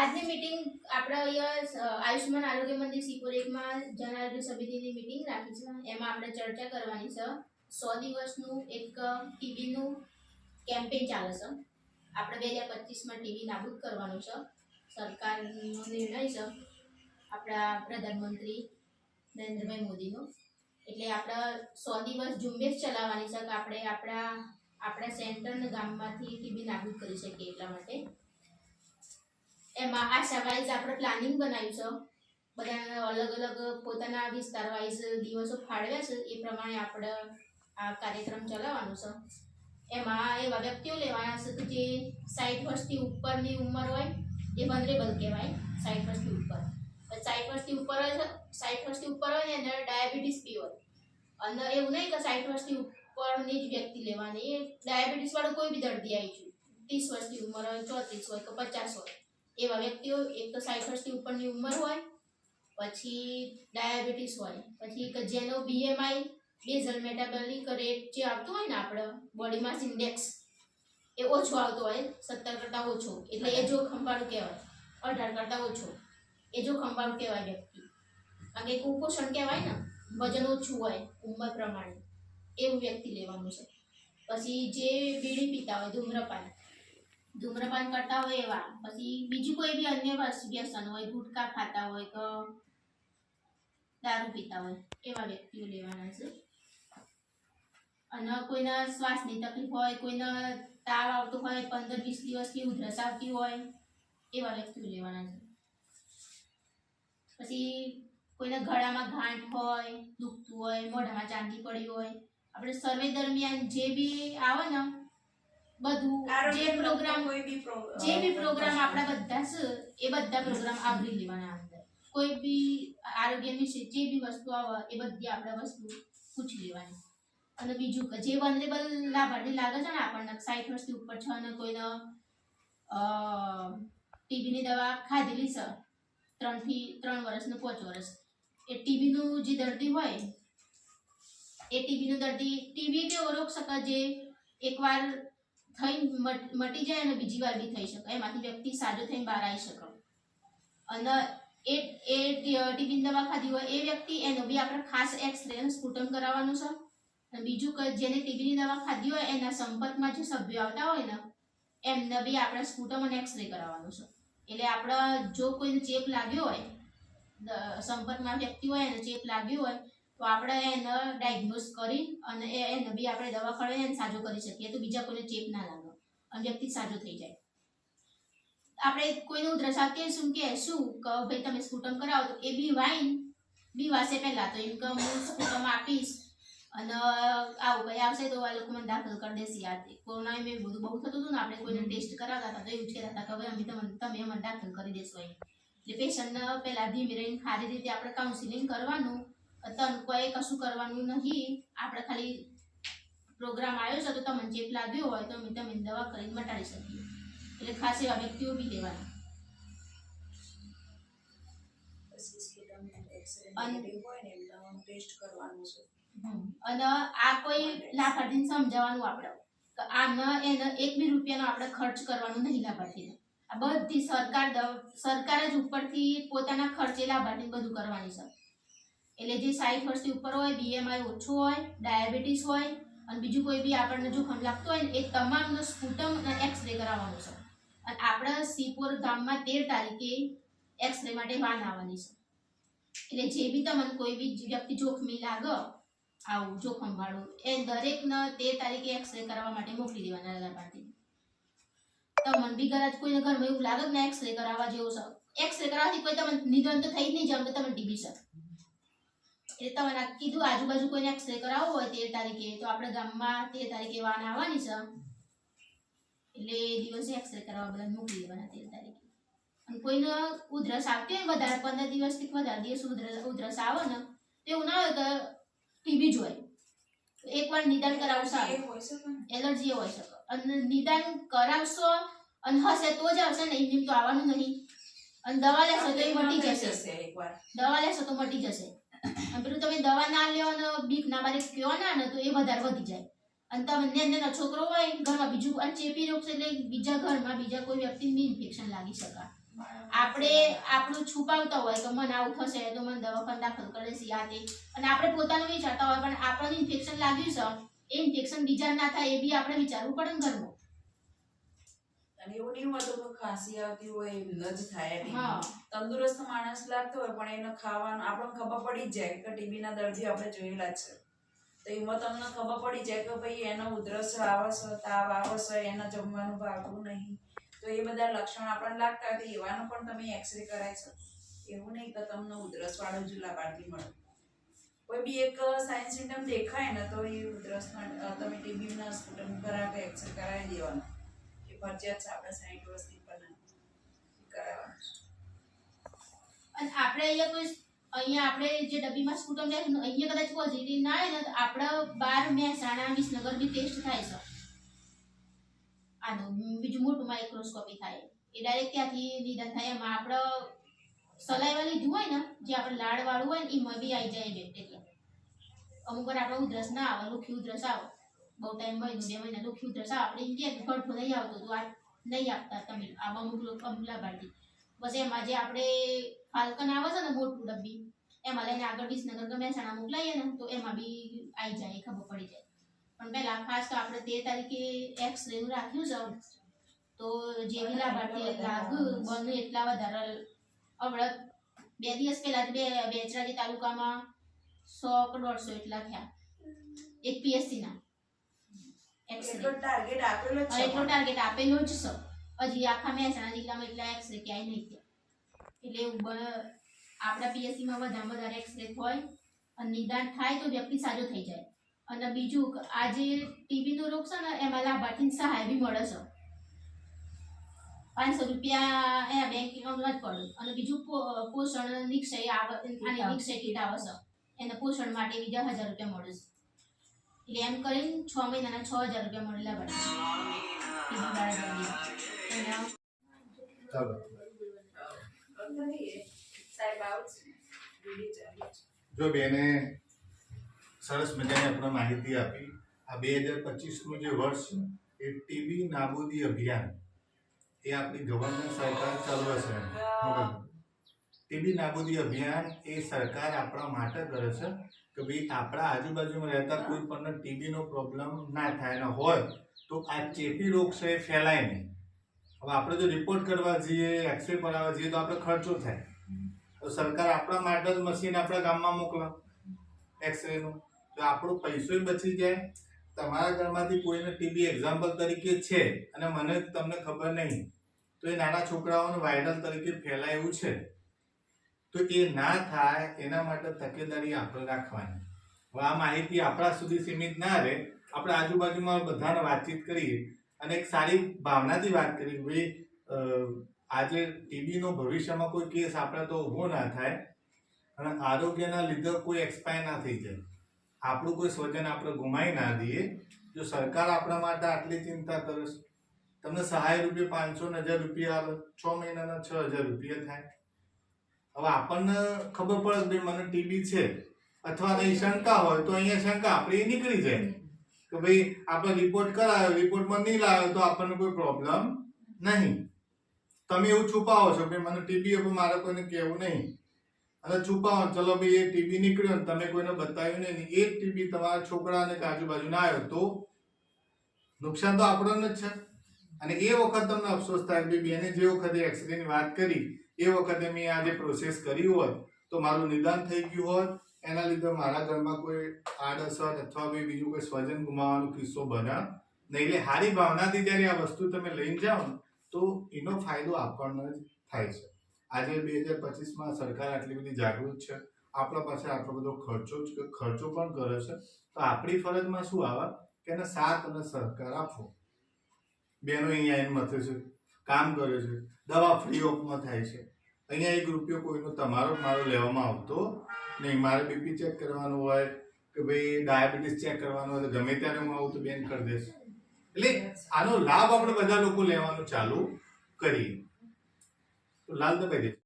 આજની મીટિંગ આપણા અહીંયા આયુષ્યમાન આરોગ્ય મંદિર સિકોર એકમાં જન આરોગ્ય સમિતિની મીટિંગ રાખી છે. એમાં આપણે ચર્ચા કરવાની છે. સો દિવસનું એક ટીબીનું કેમ્પેન ચાલે છે. આપણે બે હજાર પચીસમાં ટીબી નાબૂદ કરવાનું છે. સરકારનો નિર્ણય છે. આપણા પ્રધાનમંત્રી નરેન્દ્રભાઈ મોદીનો. એટલે આપણે સો દિવસ ઝુંબેશ ચલાવવાની છે કે આપણે આપણા આપણા સેન્ટરના ગામમાંથી ટીબી નાબૂદ કરી શકીએ એટલા માટે. એમાં આ વાઇઝ આપણે પ્લાનિંગ બનાવ્યું છે. બધાના અલગ અલગ પોતાના વિસ્તાર વાઇઝ દિવસો ફાળવ્યા છે. એ પ્રમાણે આપણે આ કાર્યક્રમ ચલાવવાનો છે. એમાં એવા વ્યક્તિઓ લેવાના છે કે જે સાઠ વર્ષથી ઉપરની ઉંમર હોય, એ વનરેબલ કહેવાય સાઠ વર્ષથી ઉપર. સાઠ વર્ષથી ઉપર હોય સાઠ વર્ષથી ઉપર હોય ને એને ડાયાબિટીસ બી હોય. અને એવું નહીં કે સાઠ વર્ષથી ઉપરની જ વ્યક્તિ લેવાની. એ ડાયાબિટીસ વાળું કોઈ બી દર્દી આવી છું ત્રીસ વર્ષની ઉંમર હોય, ચોત્રીસ હોય કે પચાસ હોય. એવા વ્યક્તિઓ એક તો સાઠ વર્ષથી ઉપરની ઉંમર હોય પછી ડાયાબિટીસ હોય પછી જેનો બીએમઆઈ બેઝલ મેટાબોલિક રેટ જે આવતો હોય ને આપણે બોડી માસ ઇન્ડેક્સ એ ઓછો આવતો હોય સત્તર કરતાં ઓછો. એટલે એ જોખમવાળું કહેવાય. અઢાર કરતાં ઓછો. એ જોખમવાળું કહેવાય વ્યક્તિ. કારણ કે કુપોષણ કહેવાય ને વજન ઓછું હોય ઉંમર પ્રમાણે. એવું વ્યક્તિ લેવાનું છે. પછી જે બીડી પીતા હોય ધૂમ્રપાન ધૂમ્રપાન કરતા હોય એવા. પછી બીજું કોઈ બી અન્ય વ્યસન હોય ગુટકા ખાતા હોય તો દારૂ પીતા હોય, એવા વ્યક્તિઓ લેવાના છે. અને કોઈને શ્વાસની તકલીફ હોય, કોઈને તાવ આવતો હોય, પંદર વીસ દિવસથી ઉધરસ આવતી હોય, એવા વ્યક્તિઓ લેવાના છે. પછી કોઈને ગળામાં ગાંઠ હોય, દુખતું હોય, મોઢામાં ચાંદી પડી હોય, આપણે સર્વે દરમિયાન જે બી આવે ને બધું જે પ્રોગ્રામ કોઈ બી જે બી પ્રોગ્રામ આપણા બધા છે એ બધા પ્રોગ્રામ આવરી લેવાના અંદર. કોઈ બી આરોગ્ય વિશે જે બી વસ્તુ આવે એ બધી આપણે વસ્તુ પૂછી લેવાની. અને બીજું કે જે વનરેબલ લાભાર્થી લાગે છે ને આપણને સાઠ વર્ષથી ઉપર છે અને કોઈને ટીબીની દવા ખાધેલી છે ત્રણથી ત્રણ વર્ષને પાંચ વર્ષ એ ટીબીનું જે દર્દી હોય એ ટીબીનું દર્દી ટીબી કેવો રોગ શકે? જે એકવાર થઈ મટ- જાય અને બીજી વાર બી થઈ શકે. એમાંથી વ્યક્તિ સાજો થઈને બહાર આવી શકે. અને એ એ ટીબીની દવા ખાધી હોય એ વ્યક્તિ, એનો બી આપણે ખાસ એક્સરે અને સ્પુટમ કરાવવાનું છે. અને બીજું કે જેને ટીબીની દવા ખાધી હોય, એના સંપર્કમાં જે સભ્યો આવતા હોય ને, એમને બી આપણે સ્પુટમ અને એક્સરે કરાવવાનું છે. એટલે આપણે જો કોઈને ચેપ લાગ્યો હોય સંપર્કમાં વ્યક્તિ હોય એને ચેપ લાગ્યો હોય તો આપણે એને ડાયગ્નોઝ કરી અને એને બી આપણે દવા ખવડાવીને એને સાજો કરી શકીએ તો બીજા કોઈને ચેપ ના લાગે. અને વ્યક્તિ સાજો થઈ જાય. આપણે કોઈને દ્રશા શું કે શું? કે ભાઈ તમે સ્કૂટમ કરાવો તો એ બી વાઈન. બી વાસે પહેલા તો એમ કે હું સ્કૂટમ આપીશ અને આવું ભાઈ આવશે તો આ લોકો મને દાખલ કરી દેશે યાદ. કોરોના મેં બધું બહુ થતું હતું ને આપણે કોઈને ટેસ્ટ કરાવતા હતા તો એવું કહેતા હતા કે હવે અમે તમે તમે મને દાખલ કરી દેશો અહીં એટલે પેશન્ટને પહેલાં ધીમે રહીને સારી રીતે આપણે કાઉન્સિલિંગ કરવાનું તન કોઈ કશું કરવાનું નહીં. આપણે ખાલી પ્રોગ્રામ આવ્યો છે તો તમને ચેપ લાગ્યો હોય તો અમે તમે દવા કરીને મટાડી શકીએ. એટલે ખાસ એવા વ્યક્તિઓ બી લેવાના. અને આ કોઈ લાભાર્થીને સમજાવવાનું આપણે. કે આ ન એને એક બી રૂપિયાનો આપણે ખર્ચ કરવાનું નહીં લાભાર્થીને. આ બધી સરકાર સરકાર જ ઉપરથી પોતાના ખર્ચે લાભાર્થીને બધું કરવાની છે. એટલે જે સાઠ વર્ષથી ઉપર હોય બીએમઆઈ ઓછું હોય, ડાયાબિટીસ હોય અને બીજું કોઈ બી આપણને જોખમ લાગતું હોય ને, એ તમામનો સ્કૂટમ અને એક્સરે કરાવવાનું છે. અને આપણા સીપોર ગામમાં તેર તારીખે એક્સરે માટે વાન આવવાની છે. એટલે જે બી તમને કોઈ બી વ્યક્તિ જોખમી લાગે, આવું જોખમ વાળું, એ દરેકને તેર તારીખે એક્સરે કરાવવા માટે મોકલી દેવાના લાભાર્થી તમને બી કદાચ કોઈને ઘરમાં એવું લાગે ને એક્સ એક્સરે કરાવવા જેવું છે. એક્સરે કરાવવાથી કોઈ તમને નિધન તો થઈ જ નહીં, જેમ કે તમે ટીબી છે. એટલે તમે કીધું આજુબાજુ કોઈને એક્સરે કરાવવો હોય તેર તારીખે તો આપણે ગામમાં તેર તારીખે વાન આવવાની છે. એટલે એ દિવસે એક્સરે કરાવવા બધા મોકલી દેવાના તેર તારીખે. અને કોઈને ઉધરસ આવતી હોય વધારે પંદર દિવસથી વધારે દિવસ ઉધરસ ઉધરસ આવે ને તો એવું ના હોય કે ટીબી જ હોય. એકવાર નિદાન કરાવશો એલર્જી હોય શકે અને નિદાન કરાવશો અને હશે તો જ આવશે ને એમ તો આવવાનું નહીં. અને દવા લેશો તો એ મટી જશે. દવા લેશો તો મટી જશે. દવા ના લ્યો અને બીક ના બારે કયો ના ને તો એ વધારે વધી જાય. અને તમે ને નાનો છોકરો હોય, ઘરમાં બીજું અને ચેપી રોગ છે એટલે બીજા ઘરમાં બીજા કોઈ વ્યક્તિને ઇન્ફેક્શન લાગી શકે. આપણે આપણું છુપાવતા હોય, તો મને આવું થશે, તો મને દવાખાને દાખલ કરે છે આ અને આપણે પોતાનું વિચારતા હોય, પણ આપણને ઇન્ફેક્શન લાગ્યું છે, એ ઇન્ફેક્શન બીજા ના થાય, એ બી આપણે વિચારવું પડે ને ઘરમાં. અને એવું નહીં હોતું કે ખાંસી આવતી હોય ન જ થાય તંદુરસ્ત માણસ લાગતો હોય પણ એને ખાવાનું આપણને ખબર પડી જાય કે ટીબી ના દર્દીઓ આપણે જોયેલા છે. તો એમાં તમને ખબર પડી જાય કે ભાઈ એનો ઉધરસ આવશે તાવ આવે છે એને જમવાનું ભાવતું નહીં. તો એ બધા લક્ષણ આપણને લાગતા હોય તો એવાનો પણ તમે એક્સરે કરાય છે. એવું નહીં કે તમને ઉધરસ વાળો જ લાભાર્થી મળે. કોઈ બી એક સાયન્સ સિમ્ટમ દેખાય ને તો એ ઉધરસમાં અ, તમે ટીબીના હોસ્પિટલ કરાવે એક્સરે કરાવી દેવાનો. ફરજિયાત છે, આપણે સાઈઠ વર્ષથી પણ કરાવવાનું આપણે અહીંયા કોઈ અહીંયા આપણે જે ડબ્બીમાં સ્કૂટર લે અહીંયા કદાચ પોઝિટિવ ના આવે ને, તો આપણે બાર મહેસાણા વિસનગર બી ટેસ્ટ થાય છે. આનું બીજું મોટું માઇક્રોસ્કોપી થાય. એ ડાયરેક્ટ ત્યાંથી નિદાન થાય. એમાં આપણે સલાઈવા લીધું હોય ને, જે આપણે લાડ વાળું હોય ને, એમાં બી આવી જાય બેક્ટેરિયા. અમુક વાર આપણે ઉધરસ ના આવે લુખી ઉધરસ આવે. બહુ ટાઈમ મહિનો બે મહિના લુખી ઉધરસ આપણે કે ગળઠું નહીં આવતું તો આ નહીં આપતા તમે આ અમુક લોકો અમુક લાભાર્થી બસ એમાં જે આપણે ફાલ્કન આવે છે ને મોટું ડબ્બી એમાં લઈને આગળ વિસનગર કે મહેસાણા મોકલાઈએ ને તો એમાં બી આવી જાય ખબર પડી જાય પણ પહેલા ખાસ તો આપણે તેર તારીખે એક્સ રે રાખ્યું છે તો જે વધારે હમણાં બે દિવસ પહેલા બે તાલુકામાં સો કે એટલા થયા એક પીએસસી ટાર્ગેટ આપેલો જ એટલો છે ટાર્ગેટ આપેલો જ છે. હજી આખા મહેસાણા જિલ્લામાં એટલા એક્સરે ક્યાંય નહીં થયા. એટલે આપણા પીએસસીમાં વધારે વધારે એક્સરે હોય અને નિદાન થાય તો વ્યક્તિ સાજો થઈ જાય. અને બીજું આ જે ટીબીનો રોગ છે ને એમાં લાભાર્થીને સહાય બી મળે છે. પાંચસો રૂપિયા એ બેંક એકાઉન્ટમાં જ પડે અને બીજું પોષણ નિક્ષય આવે નિક્ષય કીટ આવે છે. એને પોષણ માટે બીજા હજાર રૂપિયા મળે છે. એટલે એમ કરીને છ મહિનાના છ હજાર રૂપિયા મળેલા પડે બીજું બાળક દર્દી. એના ચાલો સાહેબ આવશે વીડિયો ચાલુ છે. જો બેને સરસ મજાની આપણે માહિતી આપી આ બે હજાર પચીસનું જે વર્ષ છે એ ટીબી નાબૂદી અભિયાન એ આપણી ગવર્મેન્ટ સરકાર ચલાવે છે ટીબી નાબૂદી અભિયાન એ સરકાર આપણા માટે કરે છે કે ભાઈ આપણા આજુબાજુમાં રહેતા કોઈ પણ ટીબીનો પ્રોબ્લેમ ના થાય ને હોય તો આ ચેપી રોગ છે એ ફેલાય નહીં. હવે આપણે જો રિપોર્ટ કરવા જઈએ એક્સરે કરાવવા જઈએ તો આપણે ખર્ચો થાય. તો સરકાર આપણા માટે જ મશીન આપણા ગામમાં મોકલે એક્સરેનું તો આપણો પૈસોય બચી જાય. તમારા ઘરમાંથી કોઈને ટીબી એક્ઝામ્પલ તરીકે છે અને મને તમને ખબર નહીં તો એ નાના છોકરાઓને વાયરલ તરીકે ફેલાય એવું છે. તો એ ના થાય, એના માટે તકેદારી આપણે રાખવાની. હવે આ માહિતી આપણા સુધી સીમિત ના રહે, આપણે આજુબાજુમાં બધાને વાતચીત કરીએ અને એક સારી ભાવનાથી વાત કરી ભાઈ આજે ટીબીનો ભવિષ્યમાં કોઈ કેસ આપણે તો ઊભો ના થાય અને આરોગ્યના લીધે કોઈ એક્સપાયર ના થઈ જાય. આપણું કોઈ સ્વજન આપણે ગુમાવી ના દઈએ. જો સરકાર આપણા માટે આટલી ચિંતા કરે તમને સહાય રૂપિયા પાંચસો ને હજાર રૂપિયા આવે, છ મહિનાના છ હજાર રૂપિયા થાય. હવે આપણને ખબર પડે કે મને ટીબી છે, અથવા કઈ શંકા હોય, તો અહીંયા શંકા આપણી નીકળી જાય. કે ભાઈ આપણે રિપોર્ટ કરાયો રિપોર્ટમાં નહીં લાવ્યો, તો આપણને કોઈ પ્રોબ્લેમ નહીં. તમે એવું છુપાવો છો, કે મને ટીબી હવે મારે કોઈને કહેવું નહીં. અને છુપાવો, ચલો ભાઈ એ ટીબી નીકળ્યો ને તમે કોઈને બતાવ્યું નહીં, એ ટીબી તમારા છોકરાને કે આજુબાજુ ના આવ્યો, તો નુકસાન તો આપણને જ છે. અને એ વખત તમને અફસોસ થાય કે બેને જે વખતે એક્સિડન્ટની વાત કરી એ વખતે મેં આ જે પ્રોસેસ કરી હોત, તો મારું નિદાન થઈ ગયું હોત, એના લીધે મારા ઘરમાં કોઈ આડઅસર અથવા કોઈ બીજું કોઈ સ્વજન ગુમાવવાનો કિસ્સો બન્યા નહીં. એટલે હારી ભાવનાથી જ્યારે આ વસ્તુ તમે લઈને જાઓ તો એનો ફાયદો આપણને જ થાય છે. આજે બે હજાર પચીસમાં સરકાર આટલી બધી જાગૃત છે. આપણા પાસે આટલો બધો ખર્ચો ખર્ચો પણ કરે છે. તો આપણી ફરજમાં શું આવે? કે એને સાથ અને સહકાર આપવો. બેનો અહીંયા એમ મથે છે કામ કરે છે, દવા ફ્રી ઓફમાં થાય છે. અહીંયા એક રૂપિયો કોઈનો તમારો મારો લેવામાં આવતો નહીં. મારે બીપી ચેક કરવાનું હોય કે ભાઈ ડાયાબિટીસ ચેક કરવાનું હોય તો ગમે ત્યારે હું આવું તો બેન કરી દઈશ એટલે આનો લાભ આપણે બધા લોકો લેવાનું ચાલુ કરીએ. તો લાલ દબાઈ દે.